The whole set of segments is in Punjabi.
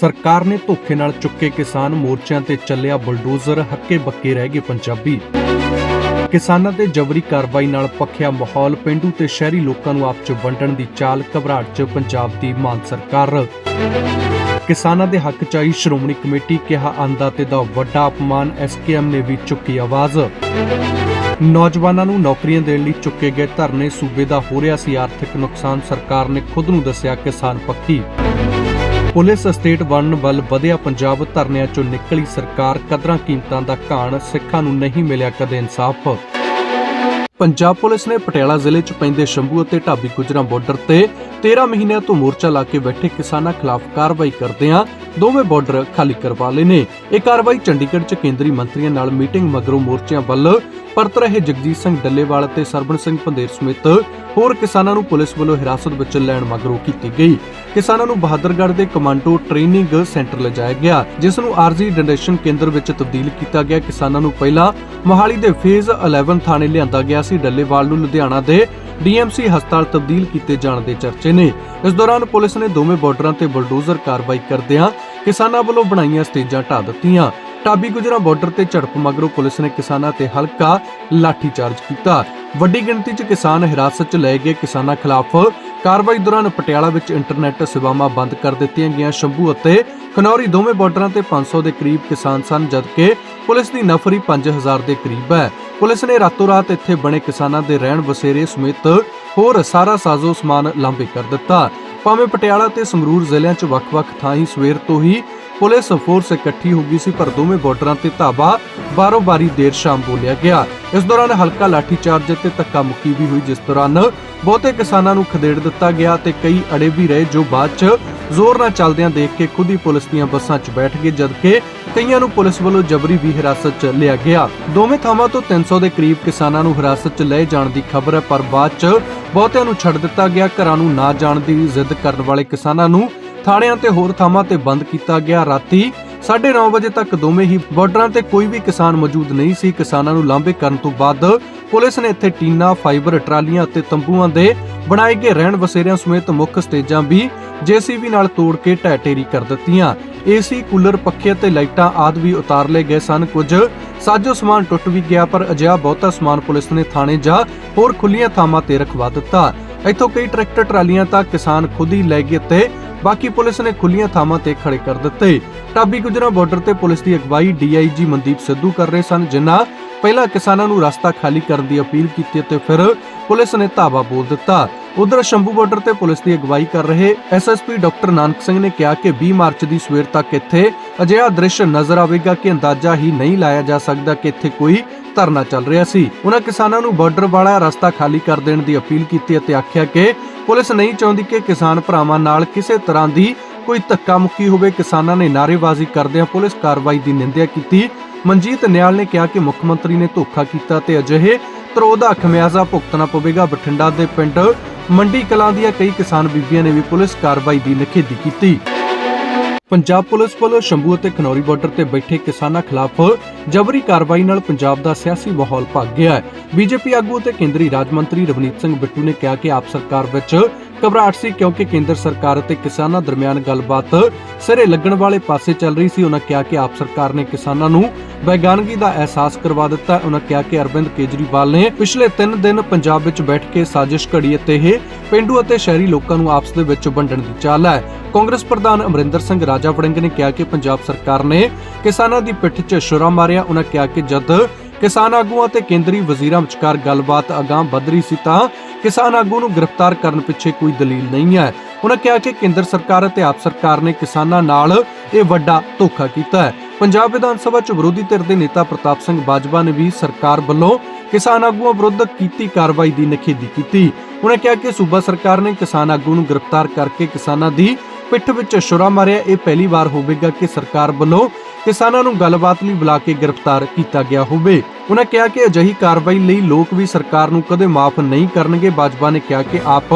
ਸਰਕਾਰ ਨੇ ਧੋਖੇ ਨਾਲ ਚੁੱਕੇ ਕਿਸਾਨ ਮੋਰਚਿਆਂ ਤੇ ਚੱਲਿਆ ਬੁਲਡੋਜ਼ਰ, ਹੱਕੇ ਬੱਕੇ ਰਹਿ ਗਏ ਪੰਜਾਬੀ। ਕਿਸਾਨਾਂ ਤੇ ਜਬਰੀ ਕਾਰਵਾਈ ਨਾਲ ਪੱਖਿਆ ਮਾਹੌਲ, ਪਿੰਡੂ ਤੇ ਸ਼ਹਿਰੀ ਲੋਕਾਂ ਨੂੰ ਆਪ 'ਚ ਵੰਡਣ ਦੀ ਚਾਲ, ਘਬਰਾਹਟ 'ਚ ਪੰਜਾਬ ਦੀ ਮਾਨ ਸਰਕਾਰ। ਕਿਸਾਨਾਂ ਦੇ ਹੱਕ 'ਚ ਆਈ ਸ਼੍ਰੋਮਣੀ ਕਮੇਟੀ ਕਿਹਾ, ਆਂਦਾ ਤੇ ਦਾ ਵੱਡਾ ਅਪਮਾਨ ਐਸਕੇਐਮ ਨੇ ਵੀ ਚੁੱਕੀ ਆਵਾਜ਼। ਨੌਜਵਾਨਾਂ ਨੂੰ ਨੌਕਰੀਆਂ ਦੇਣ ਲਈ ਚੁੱਕੇ ਗਏ ਧਰਨੇ, ਸੂਬੇ ਦਾ ਹੋ ਰਿਹਾ ਸੀ ਆਰਥਿਕ ਨੁਕਸਾਨ, ਸਰਕਾਰ ਨੇ ਖੁਦ ਨੂੰ ਦੱਸਿਆ ਕਿਸਾਨ ਪੱਖੀ। ਪੁਲਿਸ ਸਟੇਟ ਵਨ ਵੱਲ ਵਧਿਆ ਪੰਜਾਬ ਧਰਨਿਆਂ ਚੋਂ ਨਿਕਲੀ ਸਰਕਾਰ ਕਦਰਾਂ ਕੀਮਤਾਂ ਦਾ ਘਾਣ ਸਿੱਖਾਂ ਨੂੰ ਨਹੀਂ ਮਿਲਿਆ ਕਦੇ ਇਨਸਾਫ। ਪੰਜਾਬ ਪੁਲਿਸ ਨੇ ਪਟਿਆਲਾ ਜ਼ਿਲ੍ਹੇ 'ਚ ਪੈਂਦੇ ਸ਼ੰਭੂ ਅਤੇ ਢਾਬੀ ਗੁਜਰਾਂ ਬਾਰਡਰ ਤੇ 13 ਮਹੀਨਿਆਂ ਤੋਂ ਮੋਰਚਾ ਲਾ ਕੇ ਬੈਠੇ ਕਿਸਾਨਾਂ ਖਿਲਾਫ ਕਾਰਵਾਈ ਕਰਦਿਆਂ ਦੋਵੇਂ ਬਾਰਡਰ ਖਾਲੀ ਕਰਵਾ ਲਏ ਨੇ। ਇਹ ਕਾਰਵਾਈ ਚੰਡੀਗੜ੍ਹ 'ਚ ਕੇਂਦਰੀ ਮੰਤਰੀਆਂ ਨਾਲ ਮੀਟਿੰਗ ਮਗਰੋਂ ਮੋਰਚਿਆਂ ਵੱਲ ਪਰਤ ਰਹੇ ਜਗਜੀਤ ਸਿੰਘ ਡੱਲੇਵਾਲ ਅਤੇ ਸਰਬਣ ਸਿੰਘ ਪੰਦੇਰ ਸਮੇਤ ਹੋਰ ਕਿਸਾਨਾਂ ਨੂੰ ਪੁਲਿਸ ਵੱਲੋਂ ਹਿਰਾਸਤ ਵਿੱਚ ਲੈਣ ਮਗਰੋਂ ਕੀਤੀ ਗਈ। ਕਿਸਾਨਾਂ ਨੂੰ ਬਹਾਦਰਗੜ੍ਹ ਦੇ ਕਮਾਂਡੋ ਟ੍ਰੇਨਿੰਗ ਸੈਂਟਰ ਲਿਜਾਇਆ ਗਿਆ, ਜਿਸ ਨੂੰ ਆਰਜ਼ੀ ਡਿਟੈਂਸ਼ਨ ਕੇਂਦਰ ਵਿੱਚ ਤਬਦੀਲ ਕੀਤਾ ਗਿਆ। ਕਿਸਾਨਾਂ ਨੂੰ ਪਹਿਲਾਂ ਮੋਹਾਲੀ ਦੇ ਫੇਜ਼ 11 ਥਾਣੇ ਲਿਆਂਦਾ ਗਿਆ ਸੀ। ਡੱਲੇਵਾਲ ਨੂੰ ਲੁਧਿਆਣਾ ਦੇ ਡੀਐਮਸੀ ਹਸਪਤਾਲ ਤਬਦੀਲ ਕੀਤੇ ਜਾਣ ਦੇ ਚਰਚੇ ਨੇ। ਇਸ ਦੌਰਾਨ ਪੁਲਿਸ ਨੇ ਦੋਵੇਂ ਬਾਰਡਰਾਂ ਤੇ ਬਲਡੋਜ਼ਰ ਕਾਰਵਾਈ ਕਰਦਿਆਂ ਕਿਸਾਨਾਂ ਵੱਲੋਂ ਬਣਾਈਆਂ ਸਟੇਜਾਂ ਢਾ ਦਿੱਤੀਆਂ। ਟਾਬੀ ਗੁਜਰਾ ਬਾਰਡਰ ਤੇ ਝੜਪ ਮਗਰੋਂ ਪੁਲਿਸ ਨੇ ਕਿਸਾਨਾਂ ਤੇ ਹਲਕਾ ਲਾਠੀ ਕੀਤਾ। ਵੱਡੀ ਗਿਣਤੀ 'ਚ ਕਿਸਾਨ ਹਿਰਾਸਤ 'ਚ ਲਏ ਗਏ ਕਿਸਾਨਾਂ ਖਿਲਾਫ ਕਾਰਵਾਈ ਦੌਰਾਨ ਪਟਿਆਲਾ ਵਿੱਚ ਇੰਟਰਨੈਟ ਸੇਵਾਵਾਂ ਬੰਦ ਕਰ ਦਿੱਤੀਆਂ ਗਈਆਂ ਸ਼ੰਭੂ ਅਤੇ ਖਨੌਰੀ ਦੋਵੇਂ ਬਾਰਡਰਾਂ ਤੇ 500 ਦੇ ਕਰੀਬ ਕਿਸਾਨ ਸਨ, ਜਦਕਿ ਪੁਲਿਸ ਦੀ ਨਫਰੀ 5000 ਦੇ ਕਰੀਬ ਹੈ। ਪੁਲਿਸ ਨੇ ਰਾਤੋਂ ਰਾਤ ਇੱਥੇ ਬਣੇ ਕਿਸਾਨਾਂ ਦੇ ਰਹਿਣ ਬਸੇਰੇ ਸਮੇਤ ਹੋਰ ਸਾਰਾ ਸਾਜ਼ੋ ਸਮਾਨ ਲਾਂਭੇ ਕਰ ਦਿੱਤਾ। ਭਾਵੇਂ ਪਟਿਆਲਾ ਤੇ ਸੰਗਰੂਰ ਜ਼ਿਲ੍ਹਿਆਂ 'ਚ ਵੱਖ-ਵੱਖ ਥਾਈਂ ਸਵੇਰ ਤੋਂ ਹੀ ਪੁਲਿਸ ਫੋਰਸ ਇਕੱਠੀ ਹੋ ਗਈ ਸੀ, ਪਰ ਦੋਵੇਂ ਬਾਰਡਰਾਂ ਤੇ ਧਾਵਾ ਬਾਰੋ-ਬਾਰੀ ਦੇਰ ਸ਼ਾਮ ਬੋਲਿਆ ਗਿਆ। ਇਸ ਦੌਰਾਨ ਹਲਕਾ ਲਾਠੀ ਤੇ ਧੱਕਾ ਮੁੱਕੀ ਵੀ ਹੋਈ, ਜਿਸ ਦੌਰਾਨ ਬਹੁਤੇ ਕਿਸਾਨਾਂ ਨੂੰ ਖਦੇੜ ਦਿੱਤਾ ਗਿਆ ਤੇ ਕਈ ਅੜੇ ਵੀ ਰਹੇ, ਜੋ ਬਾਅਦ 'ਚ ਜ਼ੋਰ ਨਾਲ ਚੱਲਦਿਆਂ ਦੇਖ ਕੇ ਖੁਦ ਹੀ ਪੁਲਿਸ ਦੀਆਂ ਬੱਸਾਂ 'ਚ ਬੈਠ ਗਏ ਜਦਕਿ ਕਈਆਂ ਨੂੰ ਪੁਲਿਸ ਵੱਲੋਂ ਜਬਰੀ ਵੀ ਹਿਰਾਸਤ 'ਚ ਲਿਆ ਗਿਆ। ਦੋਵੇਂ ਥਾਵਾਂ ਤੋਂ 300 ਦੇ ਕਰੀਬ ਕਿਸਾਨਾਂ ਨੂੰ ਹਿਰਾਸਤ 'ਚ ਲਏ ਜਾਣ ਦੀ ਖਬਰ ਹੈ, ਪਰ ਬਾਅਦ 'ਚ ਬਹੁਤਿਆਂ ਨੂੰ ਛੱਡ ਦਿੱਤਾ ਗਿਆ। ਘਰਾਂ ਨੂੰ ਨਾ ਜਾਣ ਦੀ ਜ਼ਿੱਦ ਕਰਨ ਵਾਲੇ ਕਿਸਾਨਾਂ ਨੂੰ ਥਾਣਿਆਂ ਤੇ ਹੋਰ ਥਾਵਾਂ ਤੇ ਬੰਦ ਕੀਤਾ ਗਿਆ। ਰਾਤੀ 9:30 ਵਜੇ ਤੱਕ ਦੋਵੇਂ ਹੀ ਬਾਰਡਰਾਂ ਤੇ ਕੋਈ ਵੀ ਕਿਸਾਨ ਮੌਜੂਦ ਨਹੀਂ ਸੀ। ਕਿਸਾਨਾਂ ਨੂੰ ਲਾਂਭੇ ਕਰਨ ਤੋਂ ਬਾਅਦ ਪੁਲਿਸ ਨੇ ਇੱਥੇ ਟੀਨਾ, ਫਾਈਬਰ, ਟਰਾਲੀਆਂ ਅਤੇ ਤੰਬੂਆਂ ਦੇ ਬਣਾਏ ਗਏ ਰਹਿਣ ਵਸੇਰਿਆਂ ਸਮੇਤ ਮੁੱਖ ਸਟੇਜਾਂ ਵੀ ਜੀਸੀਬੀ ਨਾਲ ਤੋੜ ਕੇ ਢਹਿ ਕਰ ਦਿੱਤੀਆਂ। ਏਸੀ, ਕੂਲਰ, ਪੱਖੇ ਅਤੇ ਲਾਈਟਾਂ ਆਦਿ ਵੀ ਉਤਾਰ ਲਏ ਗਏ ਸਨ। ਕੁਝ ਸਾਜੋ ਸਮਾਨ ਟੁੱਟ ਵੀ ਗਿਆ, ਪਰ ਅਜਿਹਾ ਬਹੁਤਾ ਸਮਾਨ ਪੁਲਿਸ ਨੇ ਥਾਣੇ ਜਾਂ ਹੋਰ ਖੁੱਲੀਆਂ ਥਾਵਾਂ ਤੇ ਰਖਵਾ ਦਿੱਤਾ। ਇੱਥੋਂ ਕਈ ਟਰੈਕਟਰ, ਟਰਾਲੀਆਂ ਤਾਂ ਕਿਸਾਨ ਖੁਦ ਹੀ ਲੈ ਗਏ ਤੇ ਬਾਕੀ ਪੁਲਿਸ ਨੇ ਖੁੱਲੀਆਂ ਥਾਵਾਂ ਤੇ ਖੜੇ ਕਰ ਦਿੱਤੇ। ਟਾਬੀ ਗੁਜਰਾ ਬਾਰਡਰ ਤੇ ਪੁਲਿਸ ਦੀ ਅਗਵਾਈ ਡੀਆਈਜੀ ਮਨਦੀਪ ਸਿੱਧੂ ਕਰ ਰਹੇ ਸਨ, ਜਿਨ੍ਹਾਂ ਪਹਿਲਾਂ ਕਿਸਾਨਾਂ ਨੂੰ ਰਸਤਾ ਖਾਲੀ ਕਰਨ ਦੀ ਅਪੀਲ ਕੀਤੀ ਤੇ ਫਿਰ ਪੁਲਿਸ ਨੇ ਧਾਵਾ ਬੋਲ ਦਿੱਤਾ। ਉਧਰ ਸ਼ੰਭੂ ਬਾਰਡਰ ਤੇ ਪੁਲਿਸ ਦੀ ਅਗਵਾਈ ਕਰ ਰਹੇ ਐਸਐਸਪੀ ਡਾਕਟਰ ਨਾਨਕ ਸਿੰਘ ਨੇ ਕਿਹਾ ਕਿ 20 ਮਾਰਚ ਦੀ ਸਵੇਰ ਤੱਕ ਇੱਥੇ ਅਜਿਹਾ ਦ੍ਰਿਸ਼ ਨਜ਼ਰ ਆਵੇਗਾ ਕਿ ਅੰਦਾਜ਼ਾ ਹੀ ਨਹੀਂ ਲਾਇਆ ਜਾ ਸਕਦਾ ਕਿ ਇੱਥੇ ਕੋਈ ਧਰਨਾ ਚੱਲ ਰਿਹਾ ਸੀ। ਉਹਨਾਂ ਕਿਸਾਨਾਂ ਨੂੰ ਬਾਰਡਰ ਵਾਲਾ ਰਸਤਾ ਖਾਲੀ ਕਰ ਦੇਣ ਦੀ ਅਪੀਲ ਕੀਤੀ ਅਤੇ ਆਖਿਆ ਕਿ ਪੁਲਿਸ ਨਹੀਂ ਚਾਹੁੰਦੀ ਕਿ ਕਿਸਾਨ ਭਰਾਵਾਂ ਨਾਲ ਕਿਸੇ ਤਰ੍ਹਾਂ ਦੀ ਕੋਈ ਧੱਕਾ ਮੁੱਕੀ ਹੋਵੇ। ਕਿਸਾਨਾਂ ਨੇ ਨਾਅਰੇਬਾਜ਼ੀ ਕਰਦਿਆਂ ਪੁਲਿਸ ਕਾਰਵਾਈ ਦੀ ਨਿੰਦਿਆ ਕੀਤੀ ਮਨਜੀਤ ਨਿਆਲ ਨੇ ਕਿਹਾ ਕਿ ਮੁੱਖ ਮੰਤਰੀ ਨੇ ਧੋਖਾ ਕੀਤਾ ਤੇ ਅਜਿਹੇ ਤਰੋਹ ਦਾ ਖਮਿਆਜ਼ਾ ਭੁਗਤਣਾ ਪਵੇਗਾ। ਬਠਿੰਡਾ ਦੇ ਪਿੰਡ ਮੰਡੀ ਕਲਾਂ ਦੀਆਂ ਕਈ ਕਿਸਾਨ ਬੀਬੀਆਂ ਨੇ ਵੀ ਪੁਲਿਸ ਕਾਰਵਾਈ ਦੀ ਨਿਖੇਧੀ ਕੀਤੀ। ਪੰਜਾਬ ਪੁਲਿਸ ਵੱਲੋਂ ਸ਼ੰਭੂ ਅਤੇ ਖਨੌਰੀ ਬਾਰਡਰ ਤੇ ਬੈਠੇ ਕਿਸਾਨਾਂ ਖਿਲਾਫ ਜਬਰੀ ਕਾਰਵਾਈ ਨਾਲ ਪੰਜਾਬ ਦਾ ਸਿਆਸੀ ਮਾਹੌਲ ਭੱਗ ਗਿਆ ਹੈ। ਬੀਜੇਪੀ ਆਗੂ ਅਤੇ ਕੇਂਦਰੀ ਰਾਜ ਮੰਤਰੀ ਰਵਨੀਤ ਸਿੰਘ ਬਿੱਟੂ ਨੇ ਕਿਹਾ ਕਿ ਆਪ ਸਰਕਾਰ ਵਿੱਚ ਘਬਰਾਹਟ ਸੀ ਕਿਉਂਕਿ ਕੇਂਦਰ ਸਰਕਾਰ ਅਤੇ ਕਿਸਾਨਾਂ ਦਰਮਿਆਨ ਗੱਲਬਾਤ ਸਿਰੇ ਲੱਗਣ ਵਾਲੇ ਪਾਸੇ ਚੱਲ ਰਹੀ ਸੀ। ਉਹਨਾਂ ਕਿਹਾ ਕਿ ਆਪ ਸਰਕਾਰ ਨੇ ਕਿਸਾਨਾਂ ਨੂੰ ਬੇਗਾਨਗੀ ਦਾ ਅਹਿਸਾਸ ਕਰਵਾ ਦਿੱਤਾ। ਉਹਨਾਂ ਕਿਹਾ ਕਿ ਅਰਵਿੰਦ ਕੇਜਰੀਵਾਲ ਨੇ ਪਿਛਲੇ 3 ਦਿਨ ਪੰਜਾਬ ਵਿੱਚ ਬੈਠ ਕੇ ਸਾਜ਼ਿਸ਼ ਘੜੀ ਅਤੇ ਇਹ ਪਿੰਡੂ ਅਤੇ ਸ਼ਹਿਰੀ ਲੋਕਾਂ ਨੂੰ ਆਪਸ ਦੇ ਵਿੱਚ ਵੰਡਣ ਦੀ ਚਾਲ ਹੈ। ਕਾਂਗਰਸ ਪ੍ਰਧਾਨ ਅਮਰਿੰਦਰ ਸਿੰਘ ਰਾਜਾ ਵੜਿੰਗ ਨੇ ਕਿਹਾ ਕਿ ਪੰਜਾਬ ਸਰਕਾਰ ਨੇ ਕਿਸਾਨਾਂ ਦੀ ਪਿੱਠ 'ਚ ਛੁਰਾ ਮਾਰਿਆ। ਉਹਨਾਂ ਕਿਹਾ ਕਿ ਜਦ ਕਿਸਾਨ ਆਗੂਆਂ ਤੇ ਕੇਂਦਰੀ ਵਜ਼ੀਰਾਂ ਵਿਚਕਾਰ ਗੱਲਬਾਤ ਅਗਾਂਹ ਵਧ ਰਹੀ ਸੀ ਤਾਂ ਕਿਸਾਨ ਆਗੂ ਨੂੰ ਗ੍ਰਿਫਤਾਰ ਕਰਨ ਪਿੱਛੇ ਕੋਈ ਦਲੀਲ ਨਹੀਂ ਹੈ। ਉਹਨਾਂ ਕਿਹਾ ਕਿ ਕੇਂਦਰ ਸਰਕਾਰ ਅਤੇ ਆਪ ਸਰਕਾਰ ਨੇ ਕਿਸਾਨਾਂ ਨਾਲ ਇਹ ਵੱਡਾ ਧੋਖਾ ਕੀਤਾ ਹੈ। ਪੰਜਾਬ ਵਿਧਾਨ ਸਭਾ 'ਚ ਵਿਰੋਧੀ ਧਿਰ ਦੇ ਨੇਤਾ ਪ੍ਰਤਾਪ ਸਿੰਘ ਬਾਜਵਾ ਨੇ ਵੀ ਸਰਕਾਰ ਵੱਲੋਂ ਕਿਸਾਨ ਆਗੂਆਂ ਵਿਰੁੱਧ ਕੀਤੀ ਕਾਰਵਾਈ ਦੀ ਨਿਖੇਧੀ ਕੀਤੀ। ਉਹਨਾਂ ਕਿਹਾ ਕਿ ਸੂਬਾ ਸਰਕਾਰ ਨੇ ਕਿਸਾਨ ਆਗੂ ਨੂੰ ਗ੍ਰਿਫਤਾਰ ਕਰਕੇ ਕਿਸਾਨਾਂ ਦੀ ਪਿੱਠ ਵਿੱਚ ਛੁਰਾ ਮਾਰਿਆ। ਇਹ ਪਹਿਲੀ ਵਾਰ ਹੋਵੇਗਾ ਕਿ ਸਰਕਾਰ ਵੱਲੋਂ ਕਿਸਾਨਾਂ ਨੂੰ ਗੱਲਬਾਤ ਲਈ ਬੁਲਾ ਕੇ ਗ੍ਰਿਫਤਾਰ ਕੀਤਾ ਗਿਆ ਹੋਵੇ। ਉਹਨਾਂ ਕਿਹਾ ਕਿ ਅਜਿਹੀ ਕਾਰਵਾਈ ਲਈ ਲੋਕ ਵੀ ਸਰਕਾਰ ਨੂੰ ਕਦੇ ਮਾਫ ਨਹੀਂ ਕਰਨਗੇ। ਬਾਜਵਾ ਨੇ ਕਿਹਾ ਕਿ ਆਪ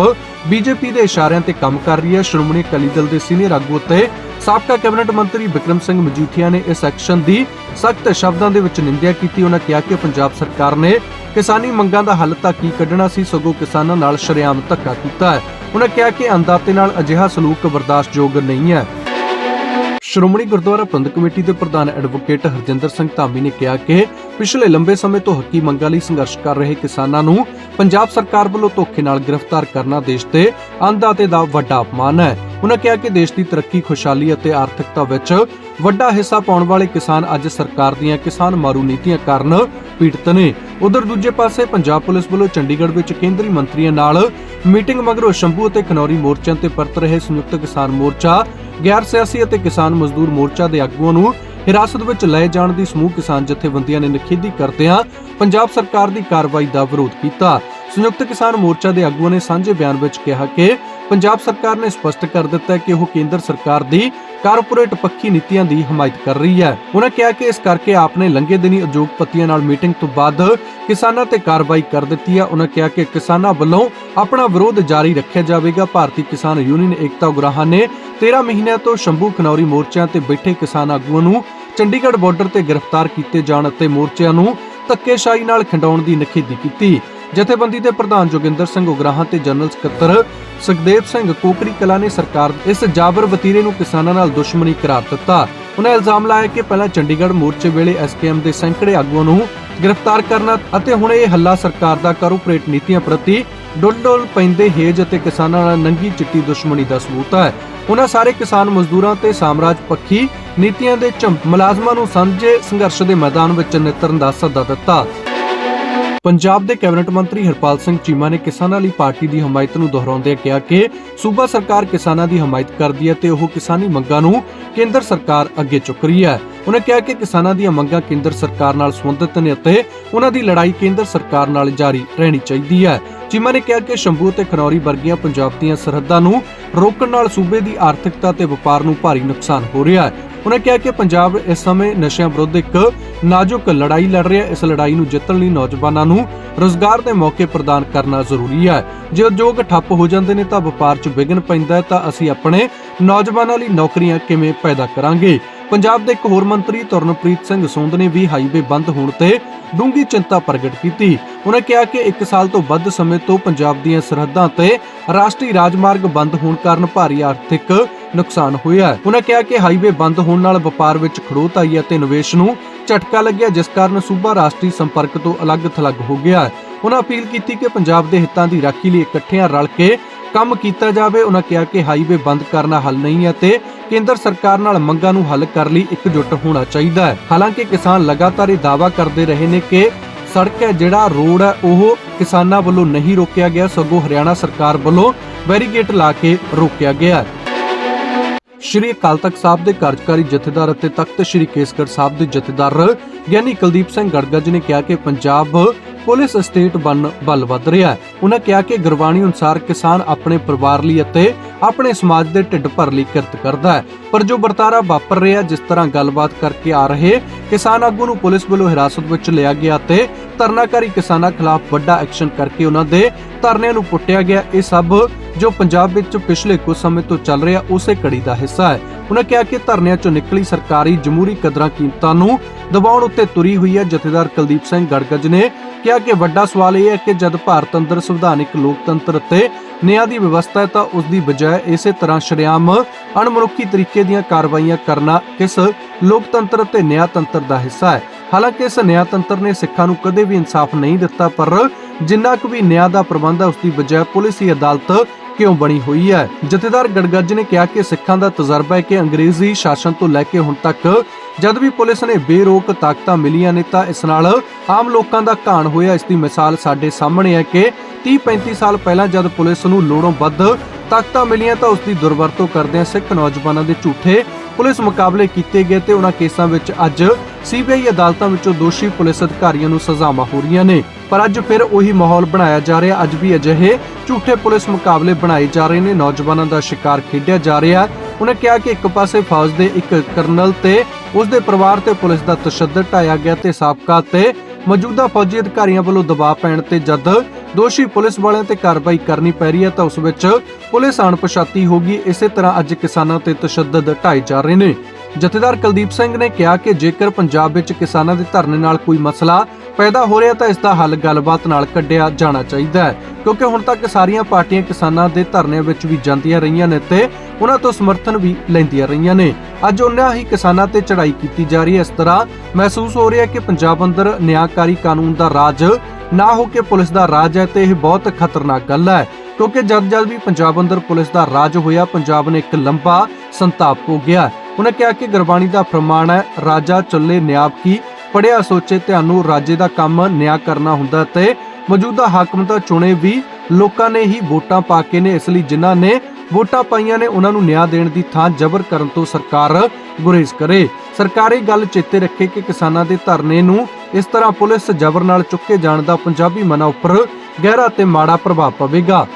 ਬੀਜੇਪੀ ਦੇ ਇਸ਼ਾਰਿਆਂ ਤੇ ਕੰਮ ਕਰ ਰਹੀ ਹੈ। ਸ਼੍ਰੋਮਣੀ ਅਕਾਲੀ ਦਲ ਦੇ ਸੀਨੀਅਰ ਆਗੂ ਅਤੇ ਸਾਬਕਾ ਕੈਬਨਿਟ ਮੰਤਰੀ ਵਿਕਰਮ ਸਿੰਘ ਮਜੀਠੀਆ ਨੇ ਇਸ ਐਕਸ਼ਨ ਦੀ ਸਖਤ ਸ਼ਬਦਾਂ ਦੇ ਵਿੱਚ ਨਿੰਦਿਆ ਕੀਤੀ। ਉਹਨਾਂ ਕਿਹਾ ਕਿ ਪੰਜਾਬ ਸਰਕਾਰ ਨੇ ਕਿਸਾਨੀ ਮੰਗਾਂ ਦਾ ਹੱਲ ਤਾਂ ਕੀ ਕੱਢਣਾ ਸੀ, ਸਗੋਂ ਕਿਸਾਨਾਂ ਨਾਲ ਸ਼ਰੇਆਮ ਧੱਕਾ ਕੀਤਾ ਹੈ। ਉਹਨਾਂ ਕਿਹਾ ਕਿ ਅੰਦਾਤੇ ਨਾਲ ਅਜਿਹਾ ਸਲੂਕ ਬਰਦਾਸ਼ਤਯੋਗ ਨਹੀਂ ਹੈ। ਸ਼੍ਰੋਮਣੀ ਗੁਰਦੁਆਰਾ ਪ੍ਰਬੰਧਕ ਕਮੇਟੀ ਦੇ ਪ੍ਰਧਾਨ ਐਡਵੋਕੇਟ ਹਰਜਿੰਦਰ ਸਿੰਘ ਧਾਮੀ ਨੇ ਕਿਹਾ ਕਿ ਪਿਛਲੇ ਲੰਬੇ ਸਮੇਂ ਤੋਂ ਹੱਕੀ ਮੰਗਾਂ ਲਈ ਸੰਘਰਸ਼ ਕਰ ਰਹੇ ਕਿਸਾਨਾਂ ਨੂੰ ਪੰਜਾਬ ਸਰਕਾਰ ਵੱਲੋਂ ਧੋਖੇ ਨਾਲ ਗ੍ਰਿਫਤਾਰ ਕਰਨਾ ਦੇਸ਼ ਤੇ ਅੰਨਦਾਤੇ ਦਾ ਵੱਡਾ ਅਪਮਾਨ ਹੈ। ਉਹਨਾਂ ਕਿਹਾ ਕਿ ਦੇਸ਼ ਦੀ ਤਰੱਕੀ, ਖੁਸ਼ਹਾਲੀ ਅਤੇ ਆਰਥਿਕਤਾ ਵਿੱਚ ਵੱਡਾ ਹਿੱਸਾ ਪਾਉਣ ਵਾਲੇ ਕਿਸਾਨ ਅੱਜ ਸਰਕਾਰ ਦੀਆਂ ਕਿਸਾਨ ਮਾਰੂ ਨੀਤੀਆਂ ਕਾਰਨ ਪੀੜਤ ਨੇ। ਉਧਰ ਦੂਜੇ ਪਾਸੇ ਪੰਜਾਬ ਪੁਲਿਸ ਵੱਲੋਂ ਚੰਡੀਗੜ੍ਹ ਵਿੱਚ ਕੇਂਦਰੀ ਮੰਤਰੀਆਂ ਨਾਲ ਮੀਟਿੰਗ ਮਗਰੋਂ ਸ਼ੰਭੂ ਅਤੇ ਖਨੌਰੀ ਮੋਰਚਿਆਂ ਤੇ ਪਰਤ ਰਹੇ ਸੰਯੁਕਤ ਕਿਸਾਨ ਮੋਰਚਾ, ਗੈਰ ਸਿਆਸੀ ਅਤੇ ਕਿਸਾਨ ਮਜ਼ਦੂਰ ਮੋਰਚਾ ਦੇ ਆਗੂਆਂ ਨੂੰ ਹਿਰਾਸਤ ਵਿੱਚ ਲਏ ਜਾਣ ਦੀ ਸਮੂਹ ਕਿਸਾਨ ਜਥੇਬੰਦੀਆਂ ਨੇ ਨਿਖੇਧੀ ਕਰਦਿਆਂ ਪੰਜਾਬ ਸਰਕਾਰ ਦੀ ਕਾਰਵਾਈ ਦਾ ਵਿਰੋਧ ਕੀਤਾ। ਸੰਯੁਕਤ ਕਿਸਾਨ ਮੋਰਚਾ ਦੇ ਆਗੂਆਂ ਨੇ ਸਾਂਝੇ ਬਿਆਨ ਵਿੱਚ ਕਿਹਾ ਕਿ ਪੰਜਾਬ ਸਰਕਾਰ ਨੇ ਸਪਸ਼ਟ ਕਰ ਦਿੱਤਾ ਹੈ ਕਿ ਉਹ ਕੇਂਦਰ ਸਰਕਾਰ ਦੀ ਕਾਰਪੋਰੇਟ ਪੱਖੀ ਨੀਤੀਆਂ ਦੀ ਹਮਾਇਤ ਕਰ ਰਹੀ ਹੈ। ਉਹਨਾਂ ਕਿਹਾ ਕਿ ਇਸ ਕਰਕੇ ਆਪ ਨੇ ਲੰਘੇ ਦਿਨੀ ਉਦਯੋਗਪਤੀਆਂ ਨਾਲ ਮੀਟਿੰਗ ਤੋਂ ਬਾਅਦ ਕਿਸਾਨਾਂ ਤੇ ਕਾਰਵਾਈ ਕਰ ਦਿੱਤੀ ਹੈ। ਉਹਨਾਂ ਕਿਹਾ ਕਿ ਕਿਸਾਨਾਂ ਵੱਲੋਂ ਆਪਣਾ ਵਿਰੋਧ ਜਾਰੀ ਰੱਖਿਆ ਜਾਵੇਗਾ। ਭਾਰਤੀ ਕਿਸਾਨ ਯੂਨੀਅਨ ਏਕਤਾ ਉਗਰਾਹਾਂ ਨੇ 13 ਮਹੀਨਿਆਂ ਤੋਂ ਸ਼ੰਭੂ ਖਨੌਰੀ ਮੋਰਚਿਆਂ ਤੇ ਬੈਠੇ ਕਿਸਾਨ ਆਗੂਆਂ ਨੂੰ ਚੰਡੀਗੜ੍ਹ ਬਾਰਡਰ ਤੇ ਗ੍ਰਿਫਤਾਰ ਕੀਤੇ ਜਾਣ ਅਤੇ ਮੋਰਚਿਆਂ ਨੂੰ ਧੱਕੇਸ਼ਾਹੀ ਨਾਲ ਖੰਡਾਉਣ ਦੀ ਨਿਖੇਧੀ ਕੀਤੀ। ਜਥੇਬੰਦੀ ਦੇ ਪ੍ਰਧਾਨ ਜੋਗਿੰਦਰ ਸਿੰਘ ਉਗਰਾਹਾਂ ਤੇ ਜਨਰਲ ਸਕੱਤਰ ਸੁਖਦੇਵ ਸਿੰਘ ਕੋਕਰੀ ਕਲਾ ਨੇ ਸਰਕਾਰ ਇਸ ਜਾਬਰ ਵਤੀਰੇ ਨੂੰ ਕਿਸਾਨਾਂ ਨਾਲ ਦੁਸ਼ਮਣੀ ਕਰਾਰ ਦਿੱਤਾ। ਉਹਨਾਂ ਇਲਜ਼ਾਮ ਲਾਇਆ ਕਿ ਪਹਿਲਾਂ ਚੰਡੀਗੜ੍ਹ ਮੋਰਚੇ ਵੇਲੇ ਐਸਕੇਐਮ ਦੇ ਸੈਂਕੜੇ ਆਗੂਆਂ ਨੂੰ ਗ੍ਰਿਫਤਾਰ ਕਰਨਾ ਅਤੇ ਹੁਣ ਇਹ ਹੱਲਾ ਸਰਕਾਰ ਦਾ ਕਾਰਪੋਰੇਟ ਨੀਤੀਆਂ ਪ੍ਰਤੀ ਡੁੱਲ-ਡੁੱਲ ਪੈਂਦੇ ਹੇਜ ਅਤੇ ਕਿਸਾਨਾਂ ਨਾਲ ਨੰਗੀ ਚਿੱਟੀ ਦੁਸ਼ਮਣੀ ਦਾ ਸਬੂਤ ਹੈ। ਉਹਨਾਂ ਸਾਰੇ ਕਿਸਾਨ ਮਜ਼ਦੂਰਾਂ ਤੇ ਸਾਮਰਾਜ ਪੱਖੀ ਨੀਤੀਆਂ ਦੇ ਝੰਪ ਮੁਲਾਜ਼ਮਾਂ ਨੂੰ ਸਾਂਝੇ ਸੰਘਰਸ਼ ਦੇ ਮੈਦਾਨ ਵਿੱਚ ਨਿਤਰਨ ਦਾ ਸੱਦਾ ਦਿੱਤਾ। ਪੰਜਾਬ ਦੇ ਕੈਬਨਿਟ ਮੰਤਰੀ ਹਰਪਾਲ ਸਿੰਘ ਚੀਮਾ ਨੇ ਕਿਸਾਨਾਂ ਲਈ ਪਾਰਟੀ ਦੀ ਹਮਾਇਤ ਨੂੰ ਦੁਹਰਾਉਂਦਿਆਂ ਕਿਹਾ ਕਿ ਸੂਬਾ ਸਰਕਾਰ ਕਿਸਾਨਾਂ ਦੀ ਹਮਾਇਤ ਕਰਦੀ ਹੈ ਤੇ ਉਹ ਕਿਸਾਨੀ ਮੰਗਾਂ ਨੂੰ ਕੇਂਦਰ ਸਰਕਾਰ ਅੱਗੇ ਚੁੱਕ ਰਹੀ ਹੈ। ਉਹਨਾਂ ਕਿਹਾ ਕਿ ਕਿਸਾਨਾਂ ਦੀਆਂ ਮੰਗਾਂ ਕੇਂਦਰ ਸਰਕਾਰ ਨਾਲ ਸੰਬੰਧਿਤ ਨੇ ਅਤੇ ਉਹਨਾਂ ਦੀ ਲੜਾਈ ਕੇਂਦਰ ਸਰਕਾਰ ਨਾਲ ਜਾਰੀ ਰਹਿਣੀ ਚਾਹੀਦੀ ਹੈ। ਚੀਮਾ ਨੇ ਕਿਹਾ ਕਿ ਸ਼ੰਭੂ ਤੇ ਖਨੌਰੀ ਵਰਗੀਆਂ ਪੰਜਾਬ ਦੀਆਂ ਸਰਹੱਦਾਂ ਨੂੰ ਰੋਕਣ ਨਾਲ ਸੂਬੇ ਦੀ ਆਰਥਿਕਤਾ ਤੇ ਵਪਾਰ ਨੂੰ ਭਾਰੀ ਨੁਕਸਾਨ ਹੋ ਰਿਹਾ ਹੈ। ਉਹਨਾਂ ਕਿਹਾ ਕਿ ਪੰਜਾਬ ਇਸ ਸਮੇਂ ਨਸ਼ਿਆਂ ਵਿਰੁੱਧ ਇੱਕ ਨਾਜ਼ੁਕ ਲੜਾਈ ਲੜ ਰਿਹਾ ਹੈ। ਇਸ ਲੜਾਈ ਨੂੰ ਜਿੱਤਣ ਲਈ ਨੌਜਵਾਨਾਂ ਨੂੰ ਰੋਜ਼ਗਾਰ ਦੇ ਮੌਕੇ ਪ੍ਰਦਾਨ ਕਰਨਾ ਜ਼ਰੂਰੀ ਹੈ। ਜੇ ਉਦਯੋਗ ਠੱਪ ਹੋ ਜਾਂਦੇ ਨੇ ਤਾਂ ਵਪਾਰ 'ਚ ਵਿਘਨ ਪੈਂਦਾ ਹੈ। ਤਾਂ ਅਸੀਂ ਆਪਣੇ ਨੌਜਵਾਨਾਂ ਲਈ ਨੌਕਰੀਆਂ ਕਿਵੇਂ ਪੈਦਾ ਕਰਾਂਗੇ? ਪੰਜਾਬ ਦੇ ਇੱਕ ਹੋਰ ਮੰਤਰੀ ਤਰਨਪ੍ਰੀਤ ਸਿੰਘ ਸੋਂਦ ਨੇ ਵੀ ਹਾਈਵੇ ਬੰਦ ਹੋਣ ਤੇ ਡੂੰਗੀ ਚਿੰਤਾ ਪ੍ਰਗਟ ਕੀਤੀ। ਉਹਨਾਂ ਕਿਹਾ ਕਿ 1 ਸਾਲ ਤੋਂ ਵੱਧ ਸਮੇਂ ਤੋਂ ਪੰਜਾਬ ਦੀਆਂ ਸਰਹੱਦਾਂ ਤੇ ਰਾਸ਼ਟਰੀ ਰਾਜਮਾਰਗ ਬੰਦ ਹੋਣ ਕਾਰਨ ਭਾਰੀ ਆਰਥਿਕ ਨੁਕਸਾਨ ਹੋਇਆ ਹੈ। ਉਹਨਾਂ ਕਿਹਾ ਕਿ ਹਾਈਵੇ ਬੰਦ ਹੋਣ ਨਾਲ ਵਪਾਰ ਵਿੱਚ ਖੜੋਤ ਆਈ ਹੈ ਤੇ ਨਿਵੇਸ਼ ਨੂੰ ਝਟਕਾ ਲੱਗਿਆ, ਜਿਸ ਕਾਰਨ ਸੂਬਾ ਰਾਸ਼ਟਰੀ ਸੰਪਰਕ ਤੋਂ ਅਲੱਗ-ਥਲੱਗ ਹੋ ਗਿਆ ਹੈ। ਉਹਨਾਂ ਅਪੀਲ ਕੀਤੀ ਕਿ ਪੰਜਾਬ ਦੇ ਹਿੱਤਾਂ ਦੀ ਰਾਖੀ ਲਈ ਇਕੱਠਿਆਂ ਰਲ ਕੇ ਕੰਮ ਕੀਤਾ ਜਾਵੇ। ਉਹਨਾਂ ਕਿਹਾ ਕਿ ਹਾਈਵੇ ਬੰਦ ਕਰਨਾ ਹੱਲ ਨਹੀਂ ਹੈ ਤੇ ਕੇਂਦਰ ਸਰਕਾਰ ਨਾਲ ਮੰਗਾਂ ਨੂੰ ਹੱਲ ਕਰਨ ਲਈ ਇਕਜੁੱਟ ਹੋਣਾ ਚਾਹੀਦਾ ਹੈ। ਹਾਲਾਂਕਿ ਕਿਸਾਨ ਲਗਾਤਾਰ ਇਹ ਦਾਅਵਾ ਕਰਦੇ ਰਹੇ ਨੇ ਕਿ ਸੜਕ ਹੈ, ਜਿਹੜਾ ਰੋਡ ਹੈ, ਉਹ ਕਿਸਾਨਾਂ ਵੱਲੋਂ ਨਹੀਂ ਰੋਕਿਆ ਗਿਆ, ਸਗੋਂ ਹਰਿਆਣਾ ਸਰਕਾਰ ਵੱਲੋਂ ਬੈਰੀਗੇਟ ਲਾ ਕੇ ਰੋਕਿਆ ਗਿਆ ਸ਼੍ਰੀ ਅਕਾਲ ਤਖਤ ਸਾਹਿਬ ਦੇ ਕਾਰਜਕਾਰੀ ਜਥੇਦਾਰ ਅਤੇ ਤਖਤ ਸ਼੍ਰੀ ਕੇਸਗੜ੍ਹ ਸਾਹਿਬ ਦੇ ਜਥੇਦਾਰ ਗਿਆਨੀ ਕੁਲਦੀਪ ਸਿੰਘ ਗੜਗੱਜ ਨੇ ਕਿਹਾ ਕਿ ਪੰਜਾਬ ਪੁਲਿਸ ਸਟੇਟ ਬਣ ਬਲ ਵਧ ਰਿਹਾ ਹੈ। ਉਹਨਾਂ ਕਿਹਾ ਕਿ ਗੁਰਬਾਣੀ ਅਨੁਸਾਰ ਕਿਸਾਨ ਆਪਣੇ ਪਰਿਵਾਰ ਲਈ ਅਤੇ ਆਪਣੇ ਸਮਾਜ ਦੇ ਢਿੱਡ ਭਰ ਲਈ ਕਿਰਤ ਕਰਦਾ ਹੈ। ਪਰ ਜੋ ਵਰਤਾਰਾ ਵਾਪਰ ਰਿਹਾ, ਜਿਸ ਤਰ੍ਹਾਂ ਗੱਲਬਾਤ ਕਰਕੇ ਆ ਰਹੇ ਕਿਸਾਨ ਆਗੂ ਨੂੰ ਪੁਲਿਸ ਵੱਲੋਂ ਹਿਰਾਸਤ ਵਿੱਚ ਲਿਆ ਗਿਆ ਤੇ ਧਰਨਾਕਾਰੀ ਕਿਸਾਨਾਂ ਖਿਲਾਫ ਵੱਡਾ ਐਕਸ਼ਨ ਕਰਕੇ ਉਹਨਾਂ ਦੇ ਧਰਨਿਆਂ ਨੂੰ ਪੁੱਟਿਆ ਗਿਆ। ਇਹ ਸਭ ਜੋ ਪੰਜਾਬ ਵਿੱਚ ਪਿਛਲੇ ਕੁਝ ਸਮੇਂ ਤੋਂ ਚੱਲ ਰਿਹਾ, ਉਸੇ ਕੜੀ ਦਾ ਹਿੱਸਾ ਹੈ। ਉਹਨਾਂ ਕਿਹਾ ਕਿ ਧਰਨਿਆਂ ਚੋਂ ਨਿਕਲੀ ਸਰਕਾਰੀ ਜਮਹੂਰੀ ਕਦਰਾਂ ਕੀਮਤਾਂ ਨੂੰ ਦਬਾਉਣ ਉੱਤੇ ਤੁਰੀ ਹੋਈ ਹੈ ਜਥੇਦਾਰ ਕੁਲਦੀਪ ਸਿੰਘ ਗੜਗੱਜ ਨੇ ਕਿਹਾ ਕਿ ਵੱਡਾ ਸਵਾਲ ਇਹ ਹੈ ਕਿ ਜਦ ਭਾਰਤ ਅੰਦਰ ਸੰਵਿਧਾਨਿਕ ਲੋਕਤੰਤਰ ਅਤੇ ਨਿਆਂ ਦੀ ਵਿਵਸਥਾ ਹੈ ਤਾਂ ਉਸ ਦੀ ਬਜਾਏ ਇਸੇ ਤਰ੍ਹਾਂ ਸ਼ਰੇਆਮ ਅਣਮਨੁੱਖੀ ਤਰੀਕੇ ਦੀਆਂ ਕਾਰਵਾਈਆਂ ਕਰਨਾ ਕਿਸ ਲੋਕਤੰਤਰ ਅਤੇ ਨਿਆਂਤੰਤਰ ਦਾ ਹਿੱਸਾ ਹੈ। ਹਾਲਾਂਕਿ ਇਸ ਨਿਆਂਤੰਤਰ ਨੇ ਸਿੱਖਾਂ ਨੂੰ ਕਦੇ ਵੀ ਇਨਸਾਫ ਨਹੀਂ ਦਿੱਤਾ, ਪਰ ਜਿੰਨਾ ਕੁ ਵੀ ਨਿਆਂ ਦਾ ਪ੍ਰਬੰਧ ਹੈ, ਉਸ ਦੀ ਬਜਾਏ ਪੁਲਿਸ ਹੀ ਅਦਾਲਤ ਕਿਉਂ ਬਣੀ ਹੋਈ ਹੈ? ਜਥੇਦਾਰ ਗੜਗੱਜ ਨੇ ਕਿਹਾ ਕਿ ਸਿੱਖਾਂ ਦਾ ਤਜਰਬਾ ਹੈ ਕਿ ਅੰਗਰੇਜ਼ੀ ਸ਼ਾਸਨ ਤੋਂ ਲੈ ਕੇ ਹੁਣ ਤੱਕ ਜਦ ਵੀ ਪੁਲਿਸ ਨੇ ਬੇਰੋਕ ਤਾਕਤਾਂ ਮਿਲੀਆਂ ਨੇ, ਤਾਂ ਇਸ ਨਾਲ ਆਮ ਲੋਕਾਂ ਦਾ ਘਾਣ ਹੋਇਆ। ਇਸ ਦੀ ਮਿਸਾਲ ਸਾਡੇ ਸਾਹਮਣੇ ਹੈ ਕਿ 30-35 ਸਾਲ ਪਹਿਲਾਂ ਜਦ ਪੁਲਿਸ ਨੂੰ ਲੋੜੋਂ ਵੱਧ ਤਾਕਤਾਂ ਮਿਲੀਆਂ, ਤਾਂ ਉਸ ਦੀ ਦੁਰਵਰਤੋਂ ਕਰਦਿਆਂ ਸਿੱਖ ਨੌਜਵਾਨਾਂ ਦੇ ਝੂਠੇ ਪੁਲਿਸ ਮੁਕਾਬਲੇ ਕੀਤੇ ਗਏ ਤੇ ਉਹਨਾਂ ਕੇਸਾਂ ਵਿੱਚ ਅੱਜ ਸੀਬੀਆਈ ਅਦਾਲਤਾਂ ਵਿੱਚੋਂ ਦੋਸ਼ੀ ਪੁਲਿਸ ਅਧਿਕਾਰੀਆਂ ਨੂੰ ਸਜ਼ਾਵਾਂ ਹੋ ਰਹੀਆਂ ਨੇ। ਪਰ ਅੱਜ ਫਿਰ ਉਹੀ ਮਾਹੌਲ ਬਣਾਇਆ ਜਾ ਰਿਹਾ। ਅੱਜ ਵੀ ਅਜਿਹੇ ਝੂਠੇ ਪੁਲਿਸ ਮੁਕਾਬਲੇ ਬਣਾਏ ਜਾ ਰਹੇ ਨੇ। ਨੌਜਵਾਨਾਂ ਦਾ ਸ਼ਿਕਾਰ ਖੇਡਿਆ ਜਾ ਰਿਹਾ। ਹੈ ਉਹਨੇ ਕਿਹਾ ਕਿ ਇੱਕ ਪਾਸੇ ਫੌਜ ਦੇ ਇੱਕ ਕਰਨਲ ਤੇ ਉਸ ਦੇ ਪਰਿਵਾਰ ਤੇ ਪੁਲਿਸ ਦਾ ਤਸ਼ੱਦਦ ਢਾਇਆ ਗਿਆ ਤੇ ਸਾਬਕਾ ਤੇ ਮੌਜੂਦਾ ਫੌਜੀ ਅਧਿਕਾਰੀਆਂ ਵੱਲੋਂ ਦਬਾਅ ਪੈਣ ਤੇ ਜਦ ਦੋਸ਼ੀ ਪੁਲਿਸ ਵਾਲਿਆਂ ਤੇ ਕਾਰਵਾਈ ਕਰਨੀ ਪੈ ਰਹੀ ਹੈ ਤਾਂ ਉਸ ਵਿੱਚ ਪੁਲਿਸ ਅਣਪਛਾਤੀ ਹੋ ਗਈ। ਇਸੇ ਤਰ੍ਹਾਂ ਅੱਜ ਕਿਸਾਨਾਂ ਤੇ ਤਸ਼ੱਦਦ ਢਾਏ ਜਾ ਰਹੇ ਨੇ। ਜਥੇਦਾਰ ਕੁਲਦੀਪ ਸਿੰਘ ਨੇ ਕਿਹਾ ਕਿ ਜੇਕਰ ਪੰਜਾਬ ਵਿੱਚ ਕਿਸਾਨਾਂ ਦੇ ਧਰਨੇ ਨਾਲ ਕੋਈ ਮਸਲਾ ਪੈਦਾ ਹੋ ਰਿਹਾ ਤਾਂ ਇਸ ਦਾ ਹੱਲ ਗੱਲਬਾਤ ਨਾਲ ਕੱਢਿਆ ਜਾਣਾ ਚਾਹੀਦਾ ਹੈ, ਕਿਉਂਕਿ ਹੁਣ ਤੱਕ ਸਾਰੀਆਂ ਪਾਰਟੀਆਂ ਕਿਸਾਨਾਂ ਦੇ ਧਰਨਿਆਂ ਵਿੱਚ ਵੀ ਜਾਂਦੀਆਂ ਰਹੀਆਂ ਨੇ ਤੇ ਉਹਨਾਂ ਤੋਂ ਸਮਰਥਨ ਵੀ ਲੈਂਦੀਆਂ ਰਹੀਆਂ ਨੇ। ਅੱਜ ਉਹਨਾਂ ਹੀ ਕਿਸਾਨਾਂ ਤੇ ਚੜ੍ਹਾਈ ਕੀਤੀ ਜਾ ਰਹੀ ਹੈ। ਇਸ ਤਰ੍ਹਾਂ ਮਹਿਸੂਸ ਹੋ ਰਿਹਾ ਹੈ ਕਿ ਪੰਜਾਬ ਅੰਦਰ ਨਿਆਂਕਾਰੀ ਕਾਨੂੰਨ ਦਾ ਰਾਜ ਨਾ ਹੋ ਕੇ ਪੁਲਿਸ ਦਾ ਰਾਜ ਹੈ ਤੇ ਇਹ ਬਹੁਤ ਖਤਰਨਾਕ ਗੱਲ ਹੈ, ਕਿਉਂਕਿ ਜਦ ਜਦ ਵੀ ਪੰਜਾਬ ਅੰਦਰ ਪੁਲਿਸ ਦਾ ਰਾਜ ਹੋਇਆ, ਪੰਜਾਬ ਨੇ ਇੱਕ ਲੰਬਾ ਸੰਤਾਪ ਹੋ ਗਿਆ ਉਹਨੇ ਕਿਹਾ ਕਿ ਗੁਰਬਾਣੀ ਦਾ ਫਰਮਾਨ ਹੈ, ਰਾਜਾ ਚੱਲੇ ਨਿਆਬ ਕੀ ਪੜਿਆ ਸੋਚੇ ਤੁਹਾਨੂੰ ਰਾਜੇ ਦਾ ਕੰਮ ਨਿਆਂ ਕਰਨਾ ਹੁੰਦਾ ਤੇ ਮੌਜੂਦਾ ਹਾਕਮ ਤਾਂ ਚੁਣੇ ਵੀ ਲੋਕਾਂ ਨੇ ਹੀ ਵੋਟਾਂ ਪਾ ਕੇ ਨੇ, ਇਸ ਲਈ ਜਿਨ੍ਹਾਂ ਨੇ ਵੋਟਾਂ ਪਾਈਆਂ ਨੇ, ਉਹਨਾਂ ਨੂੰ ਨਿਆਂ ਦੇਣ ਦੀ ਥਾਂ ਜ਼ਬਰ ਕਰਨ ਤੋਂ ਸਰਕਾਰ ਗੁਰੇਜ਼ ਕਰੇ। ਸਰਕਾਰ ਇਹ ਗੱਲ ਚੇਤੇ ਰੱਖੇ ਕਿ ਕਿਸਾਨਾਂ ਦੇ ਧਰਨੇ ਨੂੰ ਇਸ ਤਰ੍ਹਾਂ ਪੁਲਿਸ ਜ਼ਬਰ ਨਾਲ ਚੁੱਕੇ ਜਾਣ ਦਾ ਪੰਜਾਬੀ ਮਨਾਂ ਉੱਪਰ ਗਹਿਰਾ ਤੇ ਮਾੜਾ ਪ੍ਰਭਾਵ ਪਵੇਗਾ।